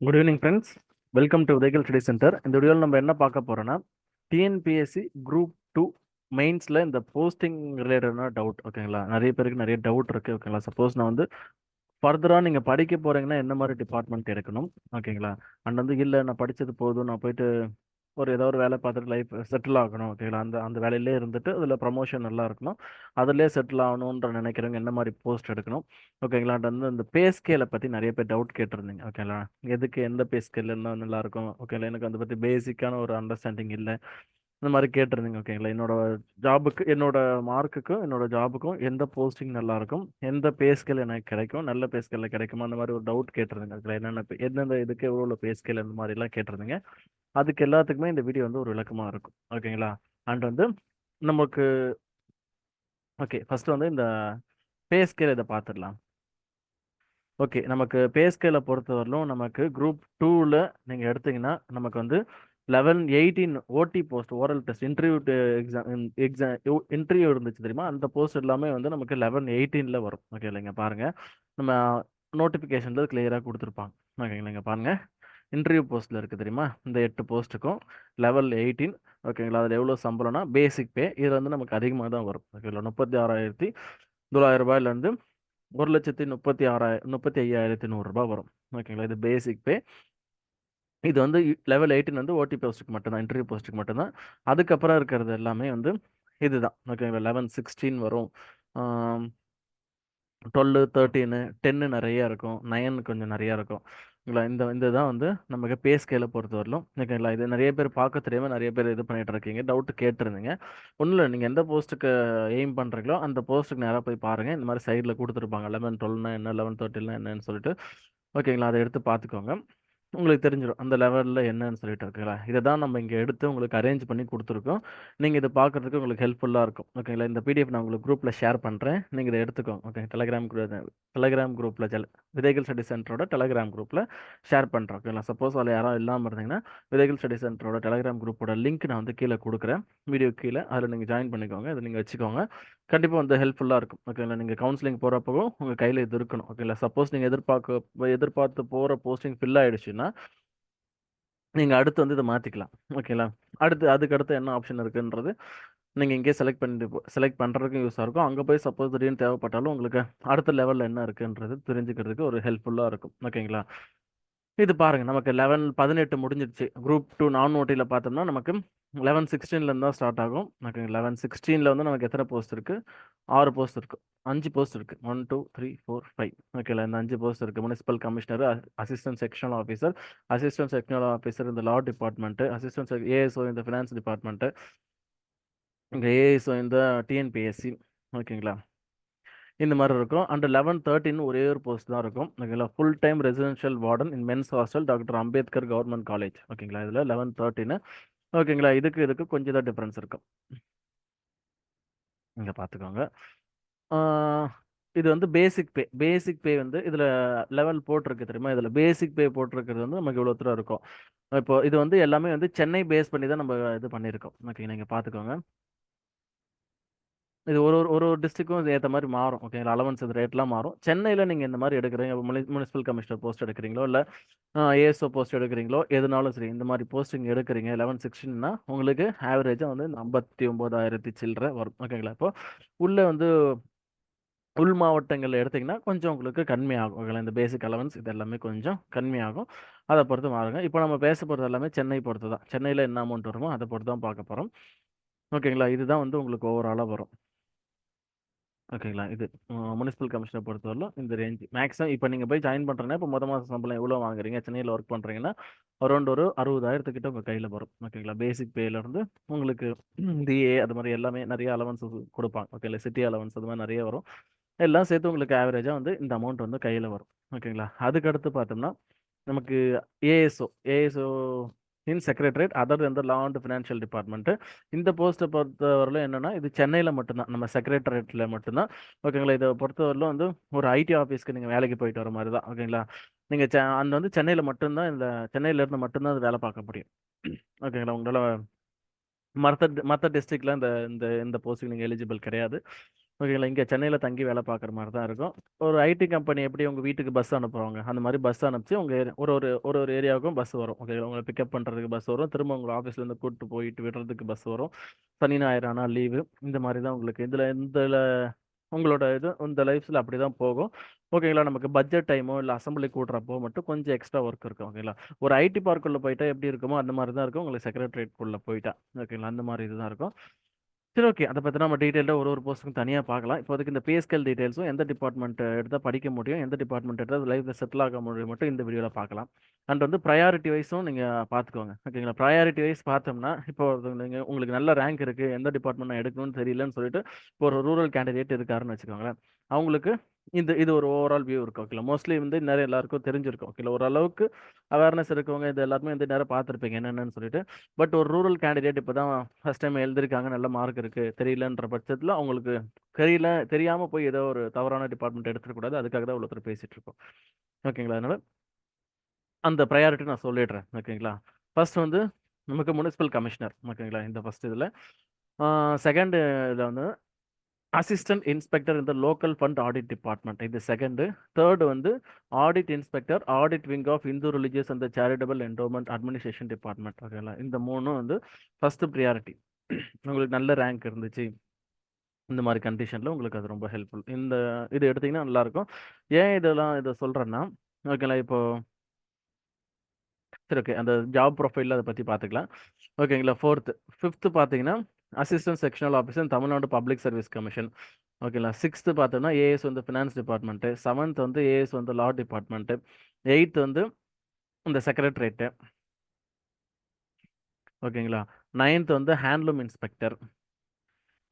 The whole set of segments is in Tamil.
Good evening friends welcome to Udayakal study centre இந்த வீடியோவில் நம்ம என்ன பார்க்க போகிறோன்னா டிஎன்பிஎஸ்சி குரூப் டூ மெயின்ஸில் இந்த போஸ்டிங் ரிலேட்டடான டவுட் ஓகேங்களா நிறைய பேருக்கு நிறைய டவுட் இருக்குது ஓகேங்களா சப்போஸ் நான் வந்து ஃபர்தராக நீங்கள் படிக்க போகிறீங்கன்னா என்ன மாதிரி டிபார்ட்மெண்ட் எடுக்கணும் ஓகேங்களா அண்ட் வந்து இல்லை நான் படித்தது போதும் நான் போயிட்டு ஒரு ஏதோ ஒரு வேலை பார்த்துட்டு லைஃப் செட்டில் ஆகணும் ஓகேங்களா அந்த அந்த வேலையிலே இருந்துட்டு அதில் ப்ரமோஷன் நல்லா இருக்கணும். அதிலே செட்டில் ஆகணுன்ற நினைக்கிறவங்க என்ன மாதிரி போஸ்ட் எடுக்கணும்? ஓகேங்களா வந்து இந்த பே ஸ்கேலை பற்றி நிறைய பேர் டவுட் கேட்டிருந்தீங்க ஓகேங்களா எதுக்கு எந்த பே ஸ்கேல் என்ன நல்லாயிருக்கும் ஓகேங்களா எனக்கு அதை பற்றி பேசிக்கான ஒரு அண்டர்ஸ்டாண்டிங் இல்லை. இந்த மாதிரி கேட்டிருந்தீங்க ஓகேங்களா என்னோட ஜாபுக்கு என்னோட மார்க்குக்கும் என்னோட ஜாபுக்கும் எந்த போஸ்டிங் நல்லா இருக்கும்? எந்த பே ஸ்கேல் எனக்கு கிடைக்கும்? நல்ல பே ஸ்கேலில் கிடைக்குமா? அந்த மாதிரி ஒரு டவுட் கேட்டிருந்தீங்க ஓகேங்களா என்னென்ன என்னென்ன எந்தெந்த இதுக்கு எவ்வளோ பே ஸ்கேல் இந்த மாதிரிலாம் கேட்டிருந்தீங்க? அதுக்கு எல்லாத்துக்குமே இந்த வீடியோ வந்து ஒரு விளக்கமாக இருக்கும். ஓகேங்களா? அண்ட் வந்து நமக்கு ஓகே ஃபஸ்ட்டு வந்து இந்த பே ஸ்கேல் இதை பார்த்துடலாம் ஓகே நமக்கு பே ஸ்கேலை பொறுத்தவரையிலும் நமக்கு குரூப் டூவில் நீங்கள் எடுத்தீங்கன்னா நமக்கு வந்து லெவன் எயிட்டீன் ஓடி post oral test interview exam exam interview இருந்துச்சு தெரியுமா? அந்த போஸ்ட் எல்லாமே வந்து நமக்கு லெவன் எயிட்டீனில் வரும். ஓகே இல்லைங்க பாருங்கள் நம்ம நோட்டிஃபிகேஷனில் கிளியராக கொடுத்துருப்பாங்க. ஓகேங்களா இங்கே பாருங்கள் இன்டர்வியூ போஸ்ட்டில் இருக்குது தெரியுமா? இந்த எட்டு போஸ்ட்டுக்கும் லெவல் எயிட்டீன் ஓகேங்களா? அதில் எவ்வளோ சம்பளம்னா பேசிக் பே இது வந்து நமக்கு அதிகமாக தான் வரும். ஓகேங்களா? முப்பத்தி ஆறாயிரத்தி தொள்ளாயிரம் ரூபாயிலேருந்து ஒரு லட்சத்தி முப்பத்தி ஆறாயிரம் முப்பத்தி ஐயாயிரத்தி நூறுரூபா வரும். ஓகேங்களா? இது பேசிக் பே இது வந்து லெவல் எயிட்டின் வந்து ஓடி போஸ்ட்டுக்கு மட்டும்தான் இன்டர்வியூ போஸ்ட்டுக்கு மட்டும்தான் அதுக்கப்புறம் இருக்கிறது எல்லாமே வந்து இதுதான். ஓகேங்களா? லெவன் சிக்ஸ்டீன் வரும். டுவெல்லு தேர்ட்டீனு டென்னு நிறைய இருக்கும். நயன் கொஞ்சம் நிறையா இருக்கும். ஓகேங்களா இந்த இந்த தான் வந்து நமக்கு பே ஸ்கேலை பொறுத்த வரலும். ஓகேங்களா இது நிறைய பேர் பார்க்க தெரியாமல் நிறைய பேர் இது பண்ணிட்டு இருக்கீங்க. டவுட் கேட்டிருந்தீங்க. ஒன்றும் இல்லை நீங்கள் எந்த போஸ்ட்டுக்கு எய்ம் பண்ணுறீங்களோ அந்த போஸ்ட்டுக்கு நேராக போய் பாருங்கள் இந்த மாதிரி சைடில் கொடுத்துருப்பாங்க. லெவன் டுவெல்னா என்ன? லெவன் தேர்ட்டினா என்னன்னு சொல்லிட்டு. ஓகேங்களா அதை எடுத்து பார்த்துக்கோங்க. உங்களுக்கு தெரிஞ்சிடும் அந்த லெவலில் என்னன்னு சொல்லிட்டு ஓகேங்களா இதை தான் நம்ம இங்கே எடுத்து உங்களுக்கு அரேஞ்ச் பண்ணி கொடுத்துருக்கோம். நீங்கள் இதை பார்க்குறதுக்கு உங்களுக்கு ஹெல்ப்ஃபுல்லாக இருக்கும். ஓகேங்களா இந்த பிடிஎஃப் நான் உங்களுக்கு குரூப்பில் ஷேர் பண்ணுறேன் நீங்கள் இதை எடுத்துக்கோங்க. ஓகே டெலகிராம் குரூப் டெலகிராம் குரூப்பில் ஜெல் விதைகள் ஸ்டடி சென்டரோட டெலகிராம் குரூப்பில் ஷேர் பண்ணுறோம் ஓகேங்களா சப்போஸ் அதில் யாரும் இல்லாமல் இருந்தீங்கன்னா விதைகள் ஸ்டடி சென்டரோட டெலகிராம் குரூப்போட லிங்க் நான் வந்து கீழே கொடுக்குறேன். வீடியோ கீழே. அதில் நீங்கள் ஜாயின் பண்ணிக்கோங்க. அதை நீங்கள் வச்சுக்கோங்க. கண்டிப்பாக வந்து ஹெல்ப்ஃபுல்லாக இருக்கும். ஓகேங்களா நீங்கள் கவுன்சிலிங் போகிறப்போ உங்கள் கையில் இது இருக்கணும். ஓகேங்களா சப்போஸ் நீங்கள் எதிர்பார்க்க எதிர்பார்த்து போகிற போஸ்டிங் ஃபில் அப்படின்னா நீங்கள் அடுத்து வந்து இதை மாற்றிக்கலாம் ஓகேங்களா? அடுத்து அதுக்கு அடுத்து என்ன ஆப்ஷன் இருக்குன்றது நீங்கள் இங்கே செலக்ட் பண்ணிட்டு செலக்ட் பண்ணுறதுக்கும் யூஸாக இருக்கும். அங்கே போய் சப்போஸ் திடீர்னு தேவைப்பட்டாலும் உங்களுக்கு அடுத்த லெவலில் என்ன இருக்குன்றது தெரிஞ்சுக்கிறதுக்கு ஒரு ஹெல்ப்ஃபுல்லாக இருக்கும். ஓகேங்களா? இது பாருங்க நமக்கு லெவன் பதினெட்டு முடிஞ்சிடுச்சு குரூப் டூ நான் ஓட்டியில் பார்த்தோம்னா நமக்கு லெவன் சிக்ஸ்டீன்லேருந்து தான் ஸ்டார்ட் ஆகும். ஓகே லெவன் சிக்ஸ்டீனில் வந்து நமக்கு எத்தனை போஸ்ட் இருக்குது ஆறு போஸ்ட் இருக்குது அஞ்சு போஸ்ட் இருக்குது one two three four five ஓகேல இந்த அஞ்சு போஸ்ட் இருக்குது municipal commissioner assistant sectional officer assistant sectional officer இந்த லா டிபார்ட்மெண்ட்டு அசிஸ்டன்ட் ஏஎஸ்ஓ இந்த ஃபினான்ஸ் டிபார்ட்மெண்ட்டு இங்கே ஏஎஸ்ஓ இந்த டிஎன்பிஎஸ்சி ஓகேங்களா இந்த மாதிரி இருக்கும். அண்ட் லெவன் தேர்ட்டின்னு ஒரே ஒரு போஸ்ட் தான் இருக்கும். ஓகேங்களா full time residential warden in men's hostel doctor Ambedkar government college ஓகேங்களா இதில் லெவன் தேர்ட்டின்னு ஓகேங்களா? இதுக்கு இதுக்கு கொஞ்சம் தான் டிஃப்ரென்ஸ் இருக்கும் இங்கே பார்த்துக்கோங்க இது வந்து பேசிக் பே பேசிக் பே வந்து இதில் லெவல் போட்டிருக்கு தெரியுமா? இதில் பேசிக் பே போட்டிருக்கிறது வந்து நமக்கு இவ்வளோ தூரம் இருக்கும். இப்போ இது வந்து எல்லாமே வந்து சென்னை பேஸ் பண்ணி தான் நம்ம இது பண்ணியிருக்கோம். ஓகே நீங்கள் பார்த்துக்கோங்க இது ஒரு ஒரு ஒரு ஒரு டிஸ்ட்ரிக்கும் ஏற்ற மாதிரி மாறும். ஓகேங்களா அலவன்ஸ் இது ரேட்லாம் மாறும். சென்னையில் நீங்கள் இந்த மாதிரி எடுக்கிறீங்க முனி முனிசிபல் கமிஷனர் போஸ்ட் எடுக்கிறீங்களோ இல்லை ஏஎஸ்ஓ போஸ்ட் எடுக்கிறீங்களோ எதுனாலும் சரி இந்த மாதிரி போஸ்டிங் எடுக்கிறீங்க லெவன் சிக்ஸ்டின்னா உங்களுக்கு ஆவரேஜாக வந்து ஐம்பத்தி ஒம்பதாயிரத்தி சில்லற வரும். ஓகேங்களா இப்போ உள்ளே வந்து உள் மாவட்டங்களில் எடுத்திங்கன்னா கொஞ்சம் உங்களுக்கு கம்மியாகும். ஓகேங்களா இந்த பேசிக் அலவன்ஸ் இது எல்லாமே கொஞ்சம் கம்மியாகும். அதை பொறுத்து மாறுங்க. இப்போ நம்ம பேச போகிறது எல்லாமே சென்னை பொறுத்து தான் சென்னையில் என்ன அமௌண்ட் வருமோ அதை பொறுத்து தான் பார்க்க போகிறோம் ஓகேங்களா இதுதான் வந்து உங்களுக்கு ஓவராலாக வரும். ஓகேங்களா? இது முனிசிபல் கமிஷனை பொறுத்தவரையிலும் இந்த ரேஞ்ச் மேக்ஸிமம் இப்போ நீங்கள் போய் ஜாயின் பண்ணுறேன்னா இப்போ மொத மாதம் சம்பளம் எவ்வளோ வாங்குறீங்க? சென்னையில் ஒர்க் பண்ணுறீங்கன்னா அரௌண்ட் ஒரு அறுபதாயிரத்துக்கிட்ட உங்கள் கையில் வரும். ஓகேங்களா? பேசிக் பேலேருந்து உங்களுக்கு டிஏ அது மாதிரி எல்லாமே நிறைய அலவன்ஸ் கொடுப்பாங்க. ஓகேங்களா? சிட்டி அலவன்ஸ் அது மாதிரி நிறைய வரும். எல்லாம் சேர்த்து உங்களுக்கு ஆவரேஜாக வந்து இந்த அமௌண்ட் வந்து கையில் வரும். ஓகேங்களா? அதுக்கடுத்து பார்த்தோம்னா நமக்கு ASO ASO in secretariat other இந்த லா அண்ட் ஃபினான்ஷியல் டிபார்ட்மெண்ட்டு இந்த போஸ்ட்டை பொறுத்தவரையிலும் என்னென்னா இது சென்னையில் மட்டும்தான். நம்ம செக்ரட்டரியேட்டில் மட்டும்தான். ஓகேங்களா இதை பொறுத்தவரையிலும் வந்து ஒரு ஐடி ஆஃபீஸ்க்கு நீங்கள் வேலைக்கு போயிட்டு வர மாதிரி தான் ஓகேங்களா நீங்கள் செ அந்த வந்து சென்னையில் மட்டும்தான் இந்த சென்னையிலேருந்து மட்டும்தான் அது வேலை பார்க்க முடியும். ஓகேங்களா உங்களால் மற்ற மற்ற டிஸ்ட்ரிக்டில் இந்த இந்த இந்த போஸ்ட்டுக்கு நீங்கள் எலிஜிபிள் கிடையாது. ஓகேங்களா இங்கே சென்னையில் தங்கி வேலை பார்க்குற மாதிரி தான் இருக்கும். ஒரு ஐடி கம்பெனி எப்படி உங்கள் வீட்டுக்கு பஸ் அனுப்புவாங்க? அந்த மாதிரி பஸ் அனுப்பிச்சு உங்கள் ஒரு ஒரு ஒரு ஒரு ஏரியாவுக்கும் பஸ் வரும். ஓகேங்களா உங்களை பிக்கப் பண்ணுறதுக்கு பஸ் வரும். திரும்ப உங்களை ஆஃபீஸ்லேருந்து கூப்பிட்டு போயிட்டு விடுறதுக்கு பஸ் வரும். சனி ஞாயிறு ஆனால் லீவு இந்த மாதிரி தான் உங்களுக்கு இதில் இந்த உங்களோட இது இந்த லைஃப்ஸில் அப்படி தான் போகும். ஓகேங்களா? நமக்கு பட்ஜெட் டைமோ இல்லை அசம்பிளி கூட்டுறப்போ மட்டும் கொஞ்சம் எக்ஸ்ட்ரா ஒர்க் இருக்கும் ஓகேங்களா? ஒரு ஐடி பார்க்குள்ளே போயிட்டா எப்படி இருக்குமோ அந்த மாதிரி தான் இருக்கும். உங்களுக்கு செக்ரட்டரியேட்குள்ளே போயிட்டா. ஓகேங்களா? அந்த மாதிரி இதுதான் இருக்கும். சரி ஓகே. அதை பற்றி நம்ம டீட்டெயிலாக ஒரு ஒரு போஸ்ட்டுக்கும் தனியாக பார்க்கலாம் இப்போதைக்கு இந்த பேஸ்கல் டீட்டெயில்ஸும் எந்த டிபார்ட்மெண்ட் எடுத்தால் படிக்க முடியும் எந்த டிபார்ட்மெண்ட் எடுத்தால் லைஃப்பில் செட்டில் ஆக முடியும் மட்டும் இந்த வீடியோவில் பார்க்கலாம் அண்ட் வந்து ப்ரையாரிட்டி வைஸும் நீங்கள் பார்த்துக்கோங்க ஓகேங்களா? ப்ரையாரிட்டி வைஸ் பார்த்தோம்னா இப்போ நீங்கள் உங்களுக்கு நல்ல ரேங்க் இருக்குது எந்த டிபார்ட்மெண்ட் நான் எடுக்கணும்னு தெரியலன்னு சொல்லிட்டு இப்போ ஒரு ரூரல் கேண்டிடேட் இருக்காருன்னு வச்சுக்கோங்களேன். அவங்களுக்கு இந்த இது ஒரு ஓவரால் வியூ இருக்கும். ஓகே மோஸ்ட்லி வந்து நிறைய எல்லாருக்கும் தெரிஞ்சிருக்கும். ஓகே ஓரளவுக்கு அவேர்னஸ் இருக்கவங்க இது எல்லாருமே வந்து நேரம் பார்த்துருப்பீங்க. என்னென்னு சொல்லிட்டு. பட் ஒரு ரூரல் கேண்டிடேட் இப்போ தான் ஃபஸ்ட் டைம் எழுதிருக்காங்க. நல்ல மார்க் இருக்குது தெரியலன்ற பட்சத்தில் அவங்களுக்கு தெரியல தெரியாமல் போய் ஏதோ ஒரு தவறான டிபார்ட்மெண்ட் எடுத்துக்கூடாது அதுக்காக தான் இவ்வளோ பேசிகிட்டு இருக்கோம் ஓகேங்களா? அதனால் அந்த ப்ரையாரிட்டி நான் சொல்லிடுறேன். ஓகேங்களா? ஃபர்ஸ்ட் வந்து நமக்கு முனிசிபல் கமிஷனர் ஓகேங்களா? இந்த ஃபஸ்ட் இதில். செகண்ட் இதில் வந்து அசிஸ்டன்ட் இன்ஸ்பெக்டர் இந்த லோக்கல் ஃபண்ட் ஆடிட் டிபார்ட்மெண்ட் இது செகண்டு தேர்டு வந்து audit inspector audit wing of Hindu religious and charitable endowment administration department ஓகேங்களா? இந்த மூணும் வந்து ஃபஸ்ட்டு ப்ரியாரிட்டி உங்களுக்கு நல்ல ரேங்க் இருந்துச்சு. இந்த மாதிரி கண்டிஷனில் உங்களுக்கு அது ரொம்ப ஹெல்ப்ஃபுல் இந்த இது எடுத்திங்கன்னா நல்லாயிருக்கும் ஏன் இதெல்லாம் இதை சொல்கிறேன்னா ஓகேங்களா? இப்போது சரி ஓகே அந்த ஜாப் ப்ரொஃபைலில் அதை பற்றி பார்த்துக்கலாம். ஓகேங்களா? ஃபோர்த்து ஃபிஃப்த்து பார்த்தீங்கன்னா assistant sectional officer Tamil Nadu public service commission ஓகேங்களா சிக்ஸ்த்து பார்த்தோம்னா ஏஎஸ் வந்து ஃபினான்ஸ் டிபார்ட்மெண்ட்டு செவன்த் வந்து ஏஎஸ் வந்து லா டிபார்ட்மெண்ட்டு எயித்து வந்து இந்த செக்ரட்டரேட்டு ஓகேங்களா நைன்த் வந்து ஹேண்ட்லூம் இன்ஸ்பெக்டர்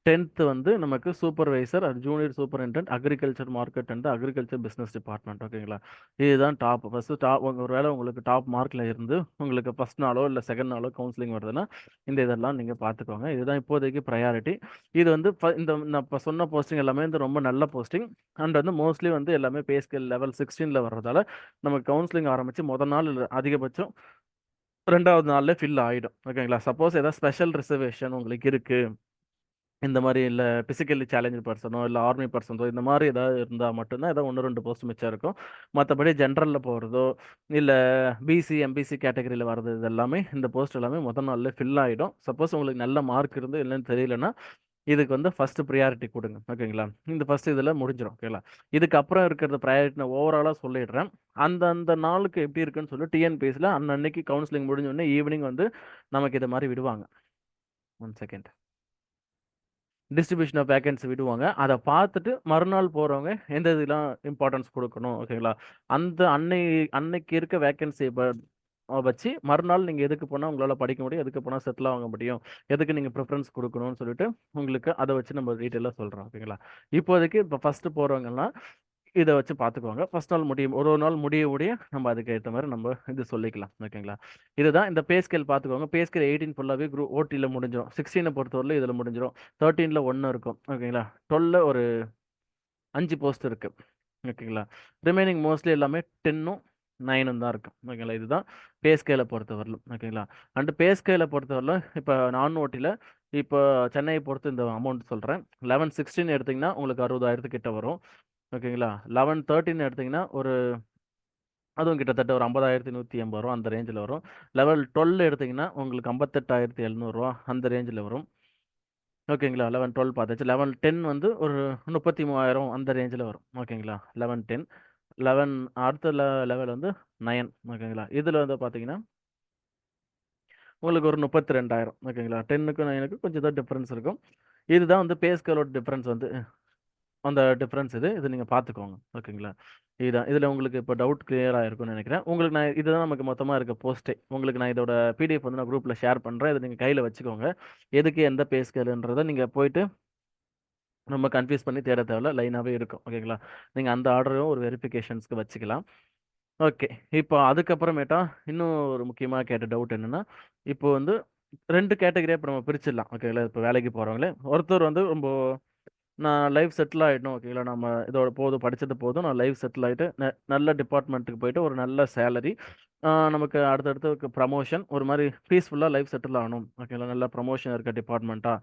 டென்த்து வந்து நமக்கு supervisor junior superintendent agriculture market and agriculture business department ஓகேங்களா? இதுதான் டாப். ஃபஸ்ட்டு டாப் ஒரு வேளை உங்களுக்கு டாப் மார்க்கில் இருந்து உங்களுக்கு ஃபஸ்ட் நாளோ இல்லை செகண்ட் நாளோ கவுன்சிலிங் வருதுன்னா இந்த இதெல்லாம் நீங்கள் பார்த்துக்கோங்க இதுதான் இப்போதைக்கு ப்ரையாரிட்டி. இது வந்து இந்த நான் இப்போ சொன்ன போஸ்டிங் எல்லாமே வந்து ரொம்ப நல்ல போஸ்டிங். அண்ட் வந்து மோஸ்ட்லி வந்து எல்லாமே பே ஸ்கேல் லெவல் சிக்ஸ்டீனில் வர்றதால நமக்கு கவுன்சிலிங் ஆரம்பித்து முதல் நாள் அதிகபட்சம் ரெண்டாவது நாளில் ஃபில் ஆகிடும் ஓகேங்களா? சப்போஸ் ஏதாவது ஸ்பெஷல் ரிசர்வேஷன் உங்களுக்கு இருக்குது இந்த மாதிரி இல்லை பிசிக்கலி சேலஞ்சு பர்சனோ இல்லை ஆர்மி பர்சனோ இந்த மாதிரி ஏதாவது இருந்தால் மட்டும்தான் ஏதாவது ஒன்று ரெண்டு போஸ்ட் மிச்சம் இருக்கும். மற்றபடி ஜென்ரலில் போகிறதோ இல்லை பிசி எம்பிசி கேட்டகரியில் வர்றது இது எல்லாமே இந்த போஸ்ட் எல்லாமே முதல் நாளில் ஃபில் ஆகிடும் சப்போஸ் உங்களுக்கு நல்ல மார்க் இருந்து இல்லைன்னு தெரியலன்னா இதுக்கு வந்து ஃபஸ்ட்டு ப்ரியாரிட்டி கொடுங்க. ஓகேங்களா? இந்த ஃபஸ்ட்டு இதில் முடிஞ்சிடும் ஓகேங்களா? இதுக்கப்புறம் இருக்கிறத ப்ரையாரிட்டி நான் ஓவராலாக சொல்லிடுறேன். அந்த அந்த நாளுக்கு எப்படி இருக்குன்னு சொல்லி டிஎன்பிஎஸ்சியில் அன்னன்னைக்கு கவுன்சிலிங் முடிஞ்சோடனே ஈவினிங் வந்து நமக்கு இதை மாதிரி விடுவாங்க. One second distribution of vacancy விடுவாங்க. அதை பார்த்துட்டு மறுநாள் போகிறவங்க எந்த இதெல்லாம் இம்பார்ட்டன்ஸ் கொடுக்கணும் ஓகேங்களா? அந்த அன்னை அன்னைக்கு இருக்க வேகன்சி வச்சு மறுநாள் நீங்கள் எதுக்கு போனால் உங்களால் படிக்க முடியும் எதுக்கு போனால் செட்டில் ஆக முடியும் எதுக்கு நீங்கள் ப்ரிஃபரன்ஸ் கொடுக்கணும்னு சொல்லிட்டு உங்களுக்கு அதை வச்சு நம்ம டீட்டெயிலாக சொல்கிறோம் ஓகேங்களா? இப்போதைக்கு இப்போ ஃபஸ்ட்டு போகிறவங்கலாம் இதை வச்சு பார்த்துக்குவாங்க ஃபஸ்ட் நாள் முடியும் ஒரு ஒரு நாள் முடிய முடிய நம்ம அதுக்கு ஏற்ற மாதிரி நம்ம இது சொல்லிக்கலாம். ஓகேங்களா இதுதான் இந்த பே ஸ்கேல் பார்த்துக்கோங்க பே ஸ்கேல் எயிட்டீன் ஃபுல்லாகவே குரூப் ஓட்டியில் முடிஞ்சிடும் சிக்ஸ்டீனை பொறுத்தவரையில் இதில் முடிஞ்சிடும் தேர்ட்டீனில் ஒன்று இருக்கும். ஓகேங்களா டுவெல்ல ஒரு அஞ்சு போஸ்ட் இருக்குது ஓகேங்களா ரிமைனிங் மோஸ்ட்லி எல்லாமே டென்னும் நைனும் தான் இருக்கும். ஓகேங்களா இதுதான் பே ஸ்கேலை பொறுத்தவரையிலும். ஓகேங்களா அண்டு பே ஸ்கேலை பொறுத்தவரையிலும் இப்போ நான் ஓட்டியில் இப்போ சென்னையை பொறுத்து இந்த அமௌண்ட் சொல்கிறேன் லெவன் சிக்ஸ்டீன் எடுத்திங்கன்னா உங்களுக்கு அறுபதாயிரத்து கிட்ட வரும். ஓகேங்களா? லெவன் தேர்ட்டின் எடுத்திங்கன்னா ஒரு அதுவும் கிட்டத்தட்ட ஒரு ஐம்பதாயிரத்தி நூற்றி எண்பது ரூபா அந்த ரேஞ்சில் வரும். லெவல் டுவெல் எடுத்திங்கன்னா உங்களுக்கு ஐம்பத்தெட்டாயிரத்தி எழுநூறுவா அந்த ரேஞ்சில் வரும். ஓகேங்களா? லெவன் டுவெல் பார்த்தாச்சு. லெவன் டென் வந்து ஒரு முப்பத்தி மூவாயிரம் அந்த ரேஞ்சில் வரும். ஓகேங்களா? லெவன் டென் லெவன் அடுத்த லெவல் வந்து நயன் ஓகேங்களா? இதில் வந்து பார்த்தீங்கன்னா உங்களுக்கு ஒரு முப்பத்தி ரெண்டாயிரம். ஓகேங்களா? டென்னுக்கும் நைனுக்கும் கொஞ்சம் தான் டிஃப்ரென்ஸ் இருக்கும். இதுதான் வந்து பேஸ்கலோட டிஃப்ரென்ஸ் வந்து. அந்த டிஃப்ரென்ஸ் இது. இது நீங்கள் பார்த்துக்கோங்க. ஓகேங்களா? இதுதான் இதில் உங்களுக்கு இப்போ டவுட் கிளியராக இருக்கும்னு நினைக்கிறேன். உங்களுக்கு நான் இதுதான் நமக்கு மொத்தமாக இருக்க போஸ்ட்டே உங்களுக்கு நான் இதோட பிடிஎஃப் வந்து நான் குரூப்பில் ஷேர் பண்ணுறேன் இதை நீங்கள் கையில் வச்சுக்கோங்க. எதுக்கு எந்த பேஸ்கேலுன்றதை நீங்கள் போயிட்டு ரொம்ப கன்ஃபியூஸ் பண்ணி தேட தேவையில்ல. லைனாகவே இருக்கும். ஓகேங்களா? நீங்கள் அந்த ஆர்டரும் ஒரு வெரிஃபிகேஷன்ஸ்க்கு வச்சுக்கலாம். ஓகே. இப்போ அதுக்கப்புறமேட்டா இன்னும் ஒரு முக்கியமாக கேட்ட டவுட் என்னென்னா இப்போ வந்து ரெண்டு கேட்டகரியாக இப்போ நம்ம பிரிச்சிடலாம். ஓகேங்களா? இப்போ வேலைக்கு போகிறவங்களே ஒருத்தர் வந்து ரொம்ப நான் லைஃப் செட்டில் ஆகிட்டோம் ஓகேங்களா? நம்ம இதோட போதும் படித்தது போதும். நான் லைஃப் செட்டில் ஆகிட்டு நல்ல டிபார்ட்மெண்ட்டுக்கு போயிட்டு ஒரு நல்ல சேலரி நமக்கு அடுத்தடுத்து ப்ரமோஷன் ஒரு மாதிரி பீஸ்ஃபுல்லாக லைஃப் செட்டில் ஆகணும் ஓகேங்களா? நல்ல ப்ரமோஷன் இருக்க டிபார்ட்மெண்ட்டாக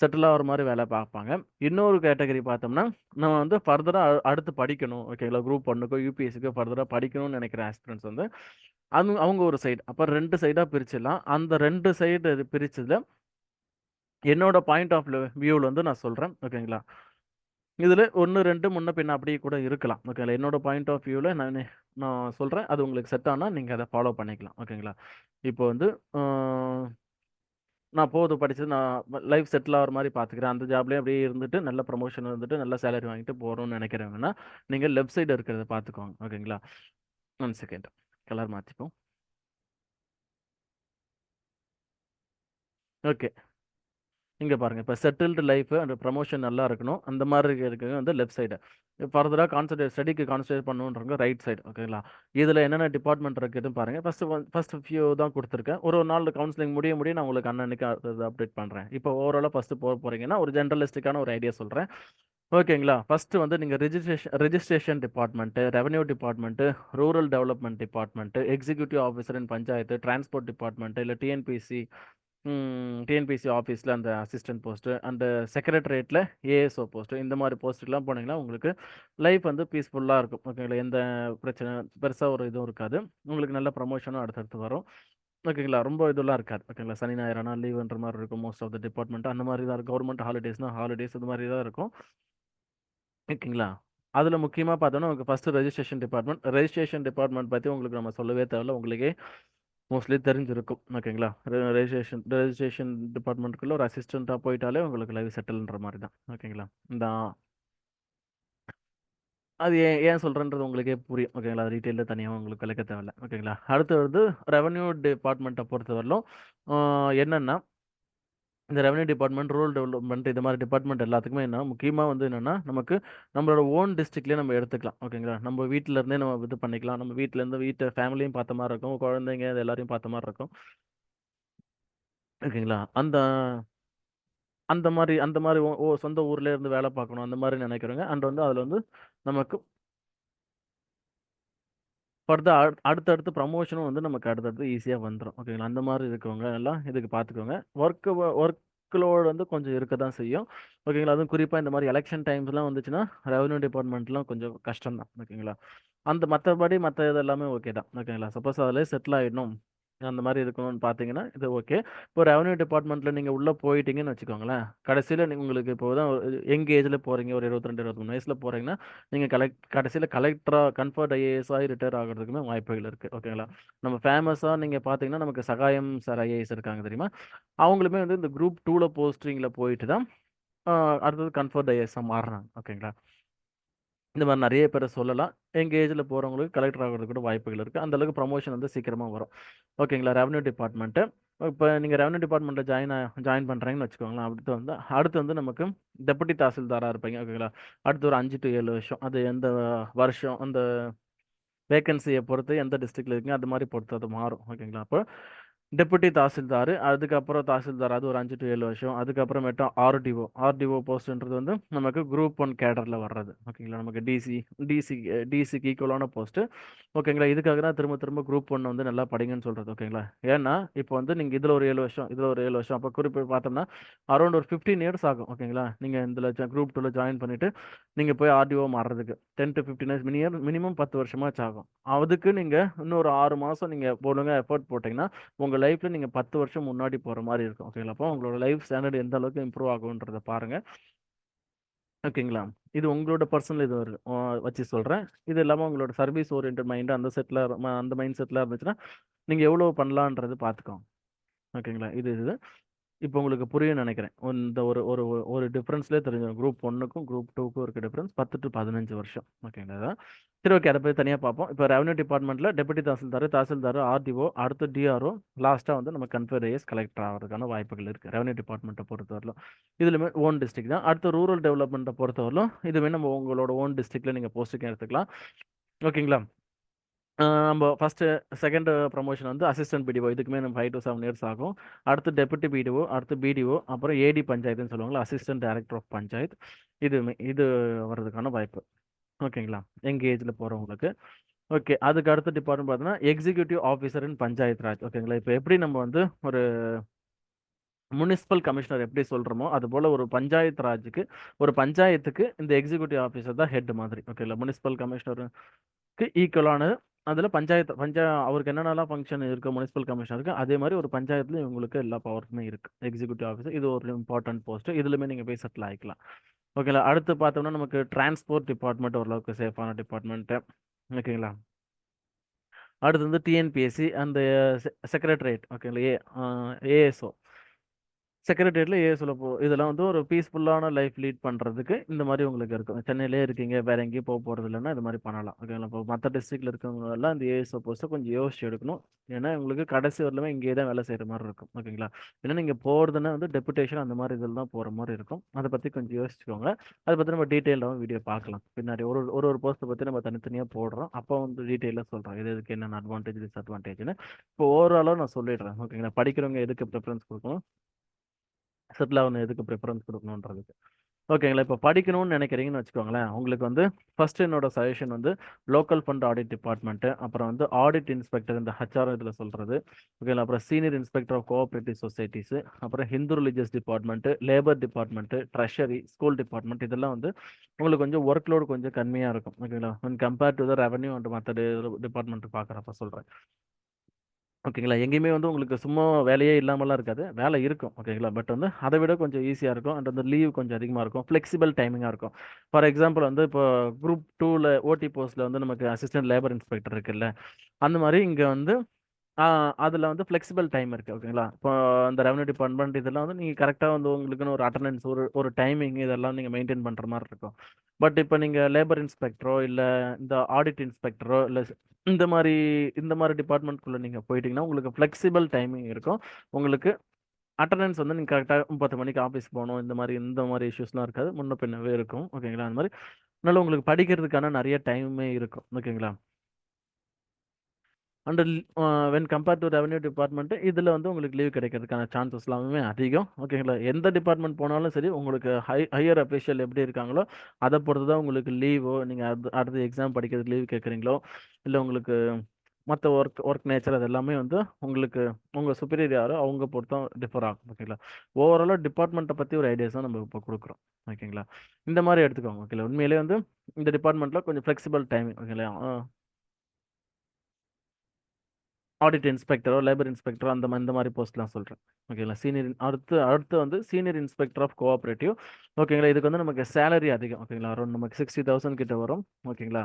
செட்டில் ஆகிற மாதிரி வேலை பார்ப்பாங்க. இன்னொரு கேட்டகரி பார்த்தோம்னா நம்ம வந்து ஃபர்தராக அடுத்து படிக்கணும் ஓகேங்களா? குரூப் ஒன்றுக்கோ யூபிஎஸ்சிக்கோ ஃபர்தராக படிக்கணும்னு நினைக்கிற ஆஸ்பிரன்ஸ் வந்து அது அவங்க ஒரு சைடு அப்போ ரெண்டு சைடாக பிரிச்சிடலாம். அந்த ரெண்டு சைடு பிரிச்சதில் என்னோட பாயிண்ட் ஆஃப் வியூவில் வந்து நான் சொல்கிறேன் ஓகேங்களா இதில் ஒன்று ரெண்டு முன்ன பின்ன அப்படியே கூட இருக்கலாம். ஓகேங்களா என்னோட பாயிண்ட் ஆஃப் வியூவில் நான் நான் சொல்கிறேன் அது உங்களுக்கு செட் ஆனால் நீங்கள் அதை ஃபாலோ பண்ணிக்கலாம். ஓகேங்களா இப்போ வந்து நான் போது படித்தது நான் லைஃப் செட்டில் ஆகிற மாதிரி பார்த்துக்கிறேன். அந்த ஜாப்லேயே அப்படியே இருந்துட்டு நல்ல ப்ரொமோஷன் இருந்துட்டு நல்ல சேலரி வாங்கிட்டு போகிறோம்னு நினைக்கிறவங்கன்னா நீங்கள் லெஃப்ட் சைடு இருக்கிறத பார்த்துக்கோங்க. ஓகேங்களா ஒன் செகண்ட் கலர் மாற்றிப்போம் ஓகே இங்கே பாருங்கள் இப்போ செட்டில்டு லைஃப் அந்த ப்ரமோஷன் நல்லா இருக்கணும். அந்த மாதிரி இருக்கிறது வந்து லெஃப்ட் சைடு ஃபர்தராக கான்சன்ட்ரேட் ஸ்டடிக்கு கான்சன்ட்ரேட் பண்ணணுன்றவங்க ரைட் சைடு ஓகேங்களா இதில் என்னென்ன டிபார்ட்மெண்ட் இருக்குதுன்னு பாருங்கள் ஃபஸ்ட்டு ஃபஸ்ட்டு ஃபியூ தான் கொடுத்துருக்கேன். ஒரு ஒரு நாள் கவுன்சிலிங் முடிய முடிய நான் உங்களுக்கு அன்னன்னைக்கு அப்டேட் பண்ணுறேன் இப்போ ஓவராலாக ஃபஸ்ட்டு போக போகிறீங்கன்னா ஒரு ஜென்ரலிஸ்டிக்கான ஒரு ஐடியா சொல்கிறேன் ஓகேங்களா ஃபஸ்ட்டு வந்து நீங்கள் registration registration department revenue department rural development department executive officer in panchayat transport department இல்லை டிஎன்பிசி டிஎன்பிசி ஆஃபீஸில் அந்த அசிஸ்டன்ட் போஸ்ட்டு அந்த செக்ரட்டரியேட்டில் ஏஎஸ்ஓ போஸ்ட்டு இந்த மாதிரி போஸ்ட்டுக்கெலாம் போனீங்கன்னா உங்களுக்கு லைஃப் வந்து பீஸ்ஃபுல்லாக இருக்கும். ஓகேங்களா? எந்த பிரச்சனை பெருசாக ஒரு இதுவும் இருக்காது. உங்களுக்கு நல்ல ப்ரமோஷனும் அடுத்தடுத்து வரும். ஓகேங்களா? ரொம்ப இதெல்லாம் இருக்காது. ஓகேங்களா? சனி ஞாயிறானா லீவுன்ற மாதிரி இருக்கும். மோஸ்ட் ஆஃப் த டிபார்ட்மெண்ட் அந்த மாதிரி தான் இருக்கும். கவர்மெண்ட் ஹாலிடேஸ்னா ஹாலிடேஸ் இது மாதிரி தான் இருக்கும். ஓகேங்களா? அதில் முக்கியமாக பார்த்தோன்னா உங்களுக்கு first registration department registration department பற்றி உங்களுக்கு நம்ம சொல்லவே தேவையில்ல. உங்களுக்கே மோஸ்ட்லி தெரிஞ்சிருக்கும் ஓகேங்களா? ரெஜிஸ்ட்ரேஷன் ரெஜிஸ்ட்ரேஷன் டிபார்ட்மெண்ட்டுக்குள்ளே ஒரு அசிஸ்டண்ட்டாக போயிட்டாலே உங்களுக்கு லைவ் செட்டில்ன்ற மாதிரி தான் ஓகேங்களா? இந்த அது ஏன் ஏன் சொல்கிறேன்றது உங்களுக்கே புரியும் ஓகேங்களா? அது தனியாக உங்களுக்கு விளக்க தேவையில்ல ஓகேங்களா? அடுத்து வந்து ரெவன்யூ டிபார்ட்மெண்ட்டை பொறுத்தவரையிலும் என்னென்னா இந்த ரெவன்யூ டிபார்ட்மெண்ட் ரூரல் டெவலப்மெண்ட் இது மாதிரி டிபார்ட்மெண்ட் எல்லாத்துக்குமே என்ன முக்கியமாக வந்து என்னென்னா நமக்கு நம்மளோட ஓன் டிஸ்ட்ரிக்ட்லேயே நம்ம எடுத்துக்கலாம். ஓகேங்களா நம்ம வீட்டில இருந்தே நம்ம இது பண்ணிக்கலாம். நம்ம வீட்டிலேருந்து வீட்டை ஃபேமிலியும் பார்த்த மாதிரி இருக்கும். குழந்தைங்க இது எல்லாரையும் பார்த்த மாதிரி இருக்கும். ஓகேங்களா அந்த அந்த மாதிரி அந்த மாதிரி ஓ ஓ, சொந்த ஊர்லேருந்து வேலை பார்க்கணும். அந்த மாதிரி நினைக்கிறவங்க. அண்ட் வந்து அதில் வந்து நமக்கு ஃபர்தர் அடுத்தடுத்து ப்ரமோஷனும் வந்து நமக்கு அடுத்தடுத்து ஈஸியாக வந்துடும் ஓகேங்களா அந்த மாதிரி இருக்கவங்க எல்லாம் இதுக்கு பார்த்துக்கோங்க ஒர்க்கு ஒர்க்லோடு வந்து கொஞ்சம் இருக்க தான் செய்யும். ஓகேங்களா அதுவும் குறிப்பாக இந்த மாதிரி எலெக்ஷன் டைம்ஸ்லாம் வந்துச்சுன்னா ரெவன்யூ டிபார்ட்மெண்ட்லாம் கொஞ்சம் கஷ்டம் தான் ஓகேங்களா அந்த மற்றபடி மற்ற இது எல்லாமே ஓகே தான். ஓகேங்களா சப்போஸ் அதில் செட்டில் ஆகிடணும் அந்த மாதிரி இருக்கணும்னு பார்த்தீங்கன்னா இது ஓகே. இப்போ ரெவன்யூ டிபார்ட்மெண்ட்டில் நீங்கள் உள்ளே போயிட்டீங்கன்னு வச்சுக்கோங்களேன் கடைசியில் உங்களுக்கு இப்போ தான் யங் ஏஜில் போகிறீங்க ஒரு இருபத்தி ரெண்டு இருபத்தி வயசில் போகிறீங்கன்னா நீங்கள் கலெக்ட் கடைசியில் கலெக்டராக கன்ஃபர்ட் ஐஏஎஸ் ஆகி ரிட்டையர் ஆகிறதுக்குமே வாய்ப்புகள் இருக்குது ஓகேங்களா? நம்ம ஃபேமஸாக நீங்கள் பார்த்தீங்கன்னா நமக்கு சகாயம் சார் ஐஏஎஸ் இருக்காங்க தெரியுமா? அவங்களுமே வந்து இந்த குரூப் டூவில் போஸ்டிங்கில் போயிட்டு தான் அடுத்தது கன்ஃபர்ட் ஐஏஎஸ்ஸாக மாறுறாங்க. ஓகேங்களா? இந்த மாதிரி நிறைய பேரை சொல்லலாம். எங்கள் ஏஜில் போகிறவங்களுக்கு கலெக்டர் ஆகிறது கூட வாய்ப்புகள் இருக்குது அந்தளவுக்கு ப்ரமோஷன் வந்து சீக்கிரமாக வரும். ஓகேங்களா? Revenue department. இப்போ நீங்கள் ரெவன்யூ டிபார்ட்மெண்ட்டில் ஜாயின் ஜாயின் பண்ணுறீங்கன்னு வச்சுக்கோங்களேன். அடுத்து வந்து அடுத்து வந்து நமக்கு டெபுட்டி தாசில்தாராக இருப்பீங்க. ஓகேங்களா? அடுத்து ஒரு அஞ்சு டு ஏழு வருஷம். அது எந்த வருஷம்? அந்த வேகன்சியை பொறுத்து எந்த டிஸ்ட்ரிக்டில் இருக்குங்க? அது மாதிரி பொறுத்து அது மாறும். ஓகேங்களா? அப்போ டெபுட்டி தாசில்தார் அதுக்கப்புறம் தாசில்தார் அது ஒரு அஞ்சு டு ஏழு வருஷம். அதுக்கப்புறமேட்டும் ஆர்டிஓ. ஆர்டிஓ போஸ்ட்ன்றது வந்து நமக்கு குரூப் ஒன் கேடரில் வர்றது. ஓகேங்களா? நமக்கு டிசி டிசி டிசிக்கு ஈக்குவலான போஸ்ட்டு. ஓகேங்களா? இதுக்காக தான் திரும்ப திரும்ப குரூப் ஒன் வந்து நல்லா படிங்கன்னு சொல்கிறது ஓகேங்களா? ஏன்னா இப்போ வந்து நீங்கள் இதில் ஒரு ஏழு வருஷம் இதில் ஒரு ஏழு வருஷம் அப்போ குறிப்பிட்டு பார்த்தோம்னா அரௌண்ட் ஒரு ஃபிஃப்டீன் இயர்ஸ் ஆகும். ஓகேங்களா? நீங்கள் இதில் குரூப் டூவில் ஜாயின் பண்ணிவிட்டு நீங்கள் போய் ஆர்டிஓ மாறுறதுக்கு. Ten to fifteen years mini minimum பத்து வருஷமாச்சு ஆகும். அதுக்கு நீங்கள் இன்னொரு ஆறு மாதம் நீங்கள் போடுங்க எஃபர்ட் போட்டிங்கன்னா உங்கள் லைஃப்பில் நீங்கள் பத்து வருஷம் முன்னாடி போகிற மாதிரி இருக்கும். ஓகேங்களா? அப்போ உங்களோட லைஃப் ஸ்டாண்டர்ட் எந்த அளவுக்கு இம்ப்ரூவ் ஆகுன்றதை பாருங்கள் ஓகேங்களா? இது உங்களோட பர்சனல் இது ஒரு, வச்சு சொல்கிறேன் இது இல்லாமல் உங்களோட சர்வீஸ் ஓரியன்ட் மைண்டு அந்த செட்டில் அந்த மைண்ட் செட்டில் இருந்துச்சுன்னா நீங்கள் எவ்வளோ பண்ணலான்றது பார்த்துக்கோங்க ஓகேங்களா? இது இது. இப்போ உங்களுக்கு புரியும் நினைக்கிறேன். இந்த ஒரு ஒரு ஒரு டிஃப்ரென்ஸ்லேயே தெரிஞ்சிடும் குரூப் ஒன்றுக்கும் குரூப் டூக்கும் இருக்க டிஃப்ரென்ஸ் பத்து டு பதினஞ்சு வருஷம். ஓகேங்களா சரி ஓகே அதை பற்றி தனியாக பார்ப்போம். இப்போ ரெவன்யூ டிபார்ட்மெண்ட்டில் டெபுட்டி தாசில்தார் தாசில்தார் ஆர்டிஓ அடுத்து டிஆர்ஓ லாஸ்ட்டாக வந்து நம்ம கன்ஃபர் கலெக்டர் ஆகிறதுக்கான வாய்ப்புகள் இருக்குது ரெவன்யூ டிபார்ட்மெண்ட்டை பொறுத்தவரையிலும். இதுலுமே ஓன் டிஸ்ட்ரிக்ட் தான். அடுத்து ரூரல் டெவலப்மெண்ட்டை பொறுத்தவரையிலும் இதுவே நம்ம உங்களோட ஓன் டிஸ்ட்ரிக்டில் நீங்கள் போஸ்ட்டுக்கும் எடுத்துக்கலாம். ஓகேங்களா நம்ம ஃபஸ்ட்டு செகண்ட் ப்ரமோஷன் வந்து அசிஸ்டன்ட் பிடிஓ இதுக்குமே நம்ம ஃபைவ் டு செவன் இயர்ஸ் ஆகும். அடுத்து டெபுட்டி பிடிஓ அடுத்து பிடிஓ அப்புறம் ஏடி பஞ்சாயத்துன்னு சொல்லுவாங்களா அசிஸ்டன்ட் டைரக்டர் ஆஃப் பஞ்சாயத் இது இது வர்றதுக்கான வாய்ப்பு. ஓகேங்களா? எங்கள் ஏஜில் போகிறவங்களுக்கு ஓகே அதுக்கு அடுத்த டிபார்ட்மெண்ட் பார்த்தீங்கன்னா executive officer in Panchayat Raj. ஓகேங்களா? இப்போ எப்படி நம்ம வந்து ஒரு முனிசிபல் கமிஷனர் எப்படி சொல்கிறோமோ அது போல் ஒரு பஞ்சாயத்து ராஜுக்கு ஒரு பஞ்சாயத்துக்கு இந்த எக்ஸிக்யூட்டிவ் ஆஃபீஸர் தான் ஹெட் மாதிரி. ஓகேங்களா? முனிசிபல் கமிஷனருக்கு ஈக்குவலான அதில் பஞ்சாயத்து பஞ்சா அவருக்கு என்னென்னலாம் ஃபங்க்ஷன் இருக்குது முனிசிபல் கமிஷனருக்கு அதே மாதிரி ஒரு பஞ்சாயத்துல இவங்களுக்கு எல்லா பவருமே இருக்குது எக்ஸிக்யூட்டிவ் ஆஃபீஸர் இது ஒரு இம்பார்ட்டன்ட் போஸ்ட் இதுலையுமே நீங்கள் போய் செட்டில் ஆகிக்கலாம் ஓகேங்களா அடுத்து பார்த்தோம்னா நமக்கு டிரான்ஸ்போர்ட் டிபார்ட்மெண்ட் ஓரளவுக்கு சேஃபான டிபார்ட்மெண்ட்டு ஓகேங்களா அடுத்து வந்து டிஎன்பிஎஸ்சி அந்த செக்ரட்டரியேட் ஓகேங்களா ஏ ஏஎஸ்ஓ செக்ரட்டரியட்ல ஏ சொல்ல போ இதெல்லாம் வந்து ஒரு பீஸ்ஃபுல்லான லைஃப் லீட் பண்ணுறதுக்கு இந்த மாதிரி உங்களுக்கு இருக்கும். சென்னையிலே இருக்கீங்க வேற எங்கேயும் போக போகிறது இல்லைன்னா இது மாதிரி பண்ணலாம். ஓகேங்களா இப்போ மற்ற டிஸ்ட்ரிக்டில் இருக்கவங்க எல்லாம் இந்த ஏஎஸ் போஸ்ட்டை கொஞ்சம் யோசிச்சு எடுக்கணும். ஏன்னா உங்களுக்கு கடைசி வரலுமே இங்கேயே தான் வேலை செய்கிற மாதிரி இருக்கும். ஓகேங்களா ஏன்னா நீங்கள் போகிறதுன்னா வந்து டெபுடேஷன் அந்த மாதிரி இதில் தான் போகிற மாதிரி இருக்கும். அதை பற்றி கொஞ்சம் யோசிச்சுக்கோங்க. அதை பற்றி நம்ம டீட்டெயிலாகவும் வீடியோ பார்க்கலாம். பின்னாடி ஒரு ஒரு ஒரு போஸ்ட்டை பற்றி நம்ம தனித்தனியாக போடுறோம். அப்போ வந்து டீட்டெயிலாக சொல்கிறோம் இது இதுக்கு என்னென்ன அட்வான்டேஜ் டிஸ்அட்வான்டேஜ்னு இப்போ ஓவராலாக நான் சொல்லிடுறேன். ஓகேங்களா படிக்கிறவங்க எதுக்கு ப்ரிஃபரன்ஸ் கொடுக்கணும்? செட்டில் ஆகணும் எதுக்கு ப்ரிஃபரன்ஸ் கொடுக்கணுன்றதுக்கு ஓகேங்களா இப்போ படிக்கணும்னு நினைக்கிறீங்கன்னு வச்சுக்கோங்களேன். உங்களுக்கு வந்து ஃபர்ஸ்ட் என்னோட சஜஷன் வந்து லோக்கல் ஃபண்ட் ஆடிட் டிபார்ட்மெண்ட்டு அப்புறம் வந்து ஆடிட் இன்ஸ்பெக்டர் இந்த ஹச்ஆர் இதில் சொல்கிறது ஓகேங்களா அப்புறம் senior inspector of cooperative societies அப்புறம் Hindu religious department labour department treasury school department இதெல்லாம் வந்து உங்களுக்கு கொஞ்சம் ஒர்க் லோடு கொஞ்சம் கம்மியாக இருக்கும். ஓகேங்களா compared to the revenue and மற்ற டிபார்ட்மெண்ட் பார்க்குறப்ப சொல்கிறேன் ஓகேங்களா? எங்கேயுமே வந்து உங்களுக்கு சும்மா வேலையே இல்லாமலாம் இருக்காது. வேலை இருக்கும் ஓகேங்களா? பட் வந்து அதை விட கொஞ்சம் ஈஸியாக இருக்கும். அண்ட் வந்து லீவ் கொஞ்சம் அதிகமாக இருக்கும். ஃப்ளெக்சிபிள் டைமிங்காக இருக்கும். ஃபார் எக்ஸாம்பிள் வந்து இப்போ குரூப் டூவில் ஓடி போஸ்ட்டில் வந்து நமக்கு அசிஸ்டன்ட் லேபர் இன்ஸ்பெக்டர் இருக்குல்ல? அந்த மாதிரி இங்கே வந்து அதில் வந்து ஃப்ளெக்சிபிள் டைம் இருக்குது ஓகேங்களா இப்போ அந்த ரெவன்யூ டிபார்ட்மெண்ட் இதெல்லாம் வந்து நீங்கள் கரெக்டாக வந்து உங்களுக்குன்னு ஒரு அட்டண்டன்ஸ் ஒரு ஒரு டைமிங் இதெல்லாம் நீங்கள் மெயின்டைன் பண்ணுற மாதிரி இருக்கும். பட் இப்போ நீங்கள் லேபர் இன்ஸ்பெக்டரோ இல்லை இந்த ஆடிட் இன்ஸ்பெக்டரோ இல்லை இந்த மாதிரி இந்த மாதிரி டிபார்ட்மெண்ட்குள்ளே நீங்கள் போயிட்டீங்கன்னா உங்களுக்கு ஃப்ளெக்சிபிள் டைமிங் இருக்கும். உங்களுக்கு அட்டண்டன்ஸ் வந்து நீங்கள் கரெக்டாக முப்பத்து மணிக்கு ஆஃபீஸ் போகணும் இந்த மாதிரி இந்த மாதிரி இஷ்யூஸ்லாம் இருக்காது. முன்ன பின்னவே இருக்கும் ஓகேங்களா அந்த மாதிரி. அதனால உங்களுக்கு படிக்கிறதுக்கான நிறைய டைமே இருக்கும் ஓகேங்களா and when compare to revenue department இதில் வந்து உங்களுக்கு லீவ் கிடைக்கிறதுக்கான சான்சஸ் எல்லாமே அதிகம். ஓகேங்களா எந்த டிபார்ட்மெண்ட் போனாலும் சரி உங்களுக்கு ஹை ஹையர் அஃபிஷியல் எப்படி இருக்காங்களோ அதை பொறுத்து தான் உங்களுக்கு லீவோ நீங்கள் அது அடுத்து எக்ஸாம் படிக்கிறதுக்கு லீவ் கேட்குறீங்களோ இல்லை உங்களுக்கு மற்ற ஒர்க் ஒர்க் நேச்சர் அது எல்லாமே வந்து உங்களுக்கு உங்கள் சுப்பீரியர் யாரோ அவங்க பொறுத்து தான் டிஃபர் ஆகும் ஓகேங்களா ஓவராலாக டிபார்ட்மெண்ட்டை பற்றி ஒரு ஐடியாஸ் தான் நம்ம இப்போ கொடுக்குறோம். ஓகேங்களா இந்த மாதிரி எடுத்துக்கோங்க. ஓகேங்களா உண்மையிலே வந்து இந்த டிபார்ட்மெண்ட்டில் கொஞ்சம் ஃப்ளெக்சிபிள் டைமிங் ஓகேங்களா ஆடிட் இன்ஸ்பெக்டரோ லேபர் இன்ஸ்பெக்டரோ அந்த மாதிரி இந்த மாதிரி போஸ்ட்லாம் சொல்கிறேன் ஓகேங்களா சீனியர் அடுத்து அடுத்து வந்து சீனியர் இன்ஸ்பெக்டர் ஆஃப் கோஆப்ரேட்டிவ் ஓகேங்களா இதுக்கு வந்து நமக்கு சேலரி அதிகம். ஓகேங்களா அரௌண்ட் நமக்கு சிக்ஸ்டி தௌசண்ட் கிட்ட வரும். ஓகேங்களா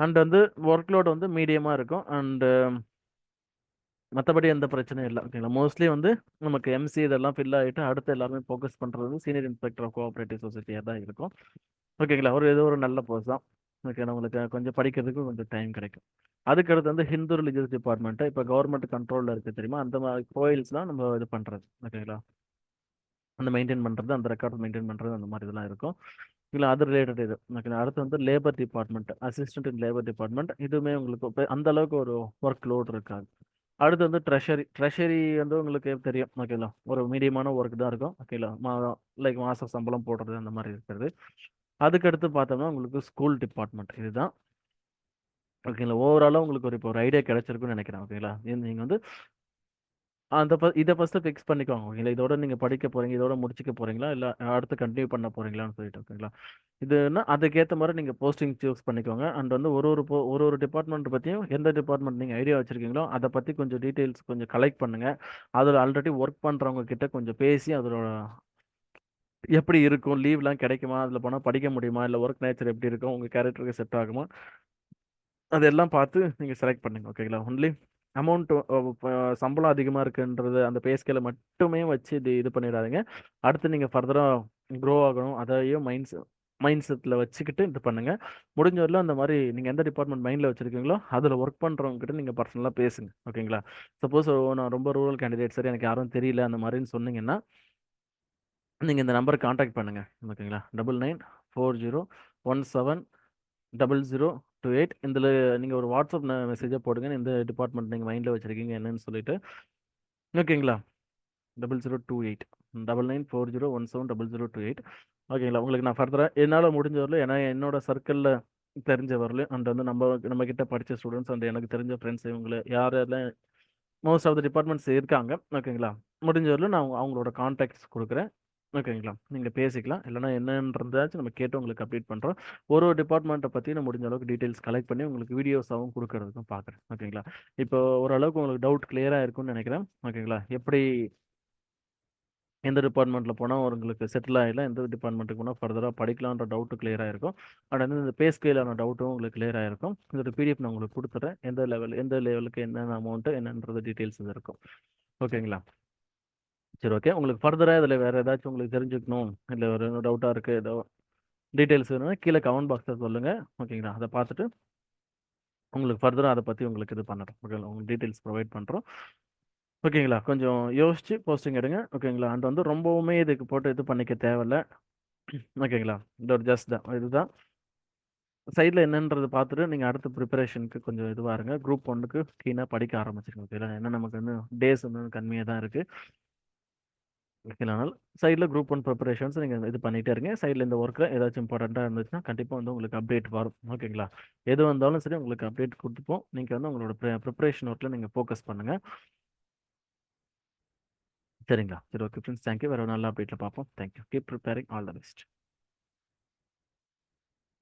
அண்ட் வந்து ஒர்க் லோட் வந்து மீடியமாக இருக்கும். அண்டு மற்றபடி எந்த பிரச்சனையும் இல்லை. ஓகேங்களா மோஸ்ட்லி வந்து நமக்கு எம்சி இதெல்லாம் ஃபில் ஆகிட்டு அடுத்து எல்லாருமே ஃபோக்கஸ் பண்ணுறது சீனியர் இன்ஸ்பெக்டர் ஆஃப் கோஆப்ரேட்டிவ் சொசைட்டியாக தான் இருக்கும். ஓகேங்களா ஒரு இது ஒரு நல்ல போஸ்ட் தான். ஓகே நம்மளுக்கு கொஞ்சம் படிக்கிறதுக்கு கொஞ்சம் டைம் கிடைக்கும். அதுக்கடுத்து வந்து ஹிந்து ரிலிஜியஸ் டிபார்ட்மெண்ட்டு இப்போ கவர்மெண்ட் கண்ட்ரோலில் இருக்குது தெரியுமா? அந்த மாதிரி கோயில்ஸ் தான் நம்ம இது பண்ணுறது ஓகேங்களா அந்த மெயின்டைன் பண்ணுறது அந்த ரெக்கார்ட் மெயின்டைன் பண்ணுறது அந்த மாதிரி இதெல்லாம் இருக்கும். இல்லை அது ரிலேட்டட் இது. ஓகே அடுத்து வந்து labour department assistant in labour department இதுவுமே உங்களுக்கு அந்த அளவுக்கு ஒரு ஒர்க் லோட் இருக்காது. அடுத்து வந்து ட்ரெஷரி ட்ரெஷரி வந்து உங்களுக்கு தெரியும். ஓகேங்களா ஒரு மீடியமான ஒர்க் தான் இருக்கும். ஓகேங்களா மா லைக் மாத சம்பளம் போடுறது அந்த மாதிரி இருக்கிறது. அதுக்கடுத்து பார்த்தோம்னா உங்களுக்கு ஸ்கூல் டிபார்ட்மெண்ட் இதுதான். ஓகேங்களா ஓவராலாக உங்களுக்கு ஒரு இப்போ ஒரு ஐடியா கிடைச்சிருக்குன்னு நினைக்கிறேன். ஓகேங்களா நீங்கள் வந்து அந்த இதை ஃபஸ்ட்டு ஃபிக்ஸ் பண்ணிக்கோங்க. ஓகேங்களா இதோட நீங்கள் படிக்க போகிறீங்க இதோட முடிச்சுக்க போகிறீங்களா இல்லை அடுத்து கண்டினியூ பண்ண போகிறீங்களான்னு சொல்லிட்டு ஓகேங்களா இதுன்னா அதுக்கேற்ற மாதிரி நீங்கள் போஸ்டிங் சூஸ் பண்ணிக்கோங்க. அண்ட் வந்து ஒரு ஒரு ஒரு ஒரு டிபார்ட்மெண்ட் பற்றியும் எந்த டிபார்ட்மெண்ட் நீங்கள் ஐடியா வச்சுருக்கீங்களோ அதை பற்றி கொஞ்சம் டீட்டெயில்ஸ் கொஞ்சம் கலெக்ட் பண்ணுங்கள் அதில் ஆல்ரெடி ஒர்க் பண்ணுறவங்க கிட்ட கொஞ்சம் பேசி அதோட எப்படி இருக்கும்? லீவ்லாம் கிடைக்குமா? அதில் போனால் படிக்க முடியுமா? இல்லை ஒர்க் நேச்சர் எப்படி இருக்கும்? உங்கள் கேரக்டருக்கு செட் ஆகுமா? அதெல்லாம் பார்த்து நீங்கள் செலக்ட் பண்ணுங்க ஓகேங்களா ஒன்லி அமௌண்ட் சம்பளம் அதிகமாக இருக்குன்றது அந்த பேஸ்கேல மட்டுமே வச்சு இது இது பண்ணிடாதீங்க. அடுத்து நீங்கள் ஃபர்தராக க்ரோ ஆகணும். அதையும் மைண்ட்ஸ் மைண்ட் செட்டில் வச்சுக்கிட்டு இது பண்ணுங்கள் முடிஞ்ச வரல அந்த மாதிரி நீங்கள் எந்த டிபார்ட்மெண்ட் மைண்டில் வச்சுருக்கீங்களோ அதில் ஒர்க் பண்ணுறவங்ககிட்ட நீங்கள் பர்சனலாக பேசுங்க ஓகேங்களா சப்போஸ் நான் ரொம்ப ரூரல் கேண்டிடேட் சரி எனக்கு யாரும் தெரியல அந்த மாதிரின்னு சொன்னீங்கன்னா நீங்கள் இந்த நம்பருக்கு காண்டாக்ட் பண்ணுங்கள் ஓகேங்களா? Double nine four zero one seven double zero two eight இதில் நீங்கள் ஒரு வாட்ஸ்அப் மெசேஜாக போடுங்க. இந்த டிபார்ட்மெண்ட் நீங்கள் மைண்டில் வச்சுருக்கீங்க என்னன்னு சொல்லிட்டு. ஓகேங்களா? Double zero two eight double nine four zero one seven double zero two eight ஓகேங்களா? உங்களுக்கு நான் ஃபர்தராக என்னால் முடிஞ்ச வரல ஏன்னா என்னோட சர்க்கிளில் தெரிஞ்ச வரல அண்ட் வந்து நம்ம நம்ம கிட்ட படித்த ஸ்டூடெண்ட்ஸ் அண்ட் எனக்கு தெரிஞ்ச ஃப்ரெண்ட்ஸ் இவங்களை யாரெல்லாம் மோஸ்ட் ஆஃப் த டிபார்ட்மெண்ட்ஸ் இருக்காங்க. ஓகேங்களா? முடிஞ்ச வரலும் நான் அவங்களோட கான்டாக்ட்ஸ் கொடுக்குறேன். ஓகேங்களா. நீங்கள் பேசிக்கலாம். இல்லைனா என்னன்றதாச்சும் நம்ம கேட்டு உங்களுக்கு அப்டேட் பண்ணுறோம் ஒரு ஒரு டிபார்ட்மெண்ட்டை பற்றி நான் முடிஞ்ச அளவுக்கு டீட்டெயில்ஸ் கலெக்ட் பண்ணி உங்களுக்கு வீடியோஸாகவும் கொடுக்கறதுக்கும் பார்க்குறேன் ஓகேங்களா. இப்போ ஓரளவுக்கு உங்களுக்கு டவுட் கிளியராக இருக்கும்னு நினைக்கிறேன். ஓகேங்களா. எப்படி எந்த டிபார்ட்மெண்ட்டில் போனால் உங்களுக்கு செட்டில் ஆகிடலாம் எந்த டிபார்ட்மெண்ட்டுக்கு போனால் ஃபர்தராக படிக்கலான்ற டவுட்டு கிளியராக இருக்கும். அண்ட் வந்து இந்த பே ஸ்கேலான டவுட்டும் உங்களுக்கு கிளியராக இருக்கும். இதோட பிடிஎஃப் நான் உங்களுக்கு கொடுத்துட்றேன் எந்த லெவல் எந்த லெவலுக்கு என்னென்ன அமௌண்ட்டு என்னன்றது டீட்டெயில்ஸ் இது இருக்கும். ஓகேங்களா. சரி ஓகே உங்களுக்கு ஃபர்தராக இதில் வேறு ஏதாச்சும் உங்களுக்கு தெரிஞ்சுக்கணும் இல்லை ஒரு டவுட்டாக இருக்குது ஏதோ டீட்டெயில்ஸ் வேணும்னா கீழே கமெண்ட் பாக்ஸில் சொல்லுங்கள் ஓகேங்களா அதை பார்த்துட்டு உங்களுக்கு ஃபர்தராக அதை பற்றி உங்களுக்கு இது பண்ணுறோம் ஓகேங்களா உங்களுக்கு டீட்டெயில்ஸ் ப்ரொவைட் பண்ணுறோம் ஓகேங்களா கொஞ்சம் யோசித்து போஸ்டிங் எடுங்க. ஓகேங்களா அண்ட் வந்து ரொம்பவுமே இதுக்கு போட்டு இது பண்ணிக்க தேவையில்ல. ஓகேங்களா இந்த ஒரு ஜஸ்ட் தான். இதுதான். சைடில் என்னன்றது பார்த்துட்டு நீங்கள் அடுத்த ப்ரிப்பரேஷனுக்கு கொஞ்சம் இதுவாக இருங்க. குரூப் ஒன்றுக்கு கீனாக படிக்க ஆரம்பிச்சிருங்க. ஓகேங்களா ஏன்னா நமக்கு வந்து டேஸ் வந்து கம்மியாக தான் இருக்குது ஓகேனால் சைடில் குரூப் ஒன் ப்ரிப்பரேஷன்ஸ் நீங்கள் இது பண்ணிகிட்டே இருங்க. சைடில் இந்த ஒர்க்கில் ஏதாச்சும் இம்பார்ட்டண்ட்டாக இருந்துச்சுன்னா கண்டிப்பாக வந்து உங்களுக்கு அப்டேட் வரும். ஓகேங்களா? எது வந்தாலும் சரி உங்களுக்கு அப்டேட் கொடுத்துப்போம். நீங்கள் வந்து உங்களோட ப்ரிப்பரேஷன் ஒர்க்கில் நீங்கள் ஃபோக்கஸ் பண்ணுங்கள் சரிங்களா? சரி ஓகே ஃப்ரெண்ட்ஸ் தேங்க்யூ வேறு ஒரு நல்ல அப்டேட்டில் பார்ப்போம். Thank you keep preparing all the best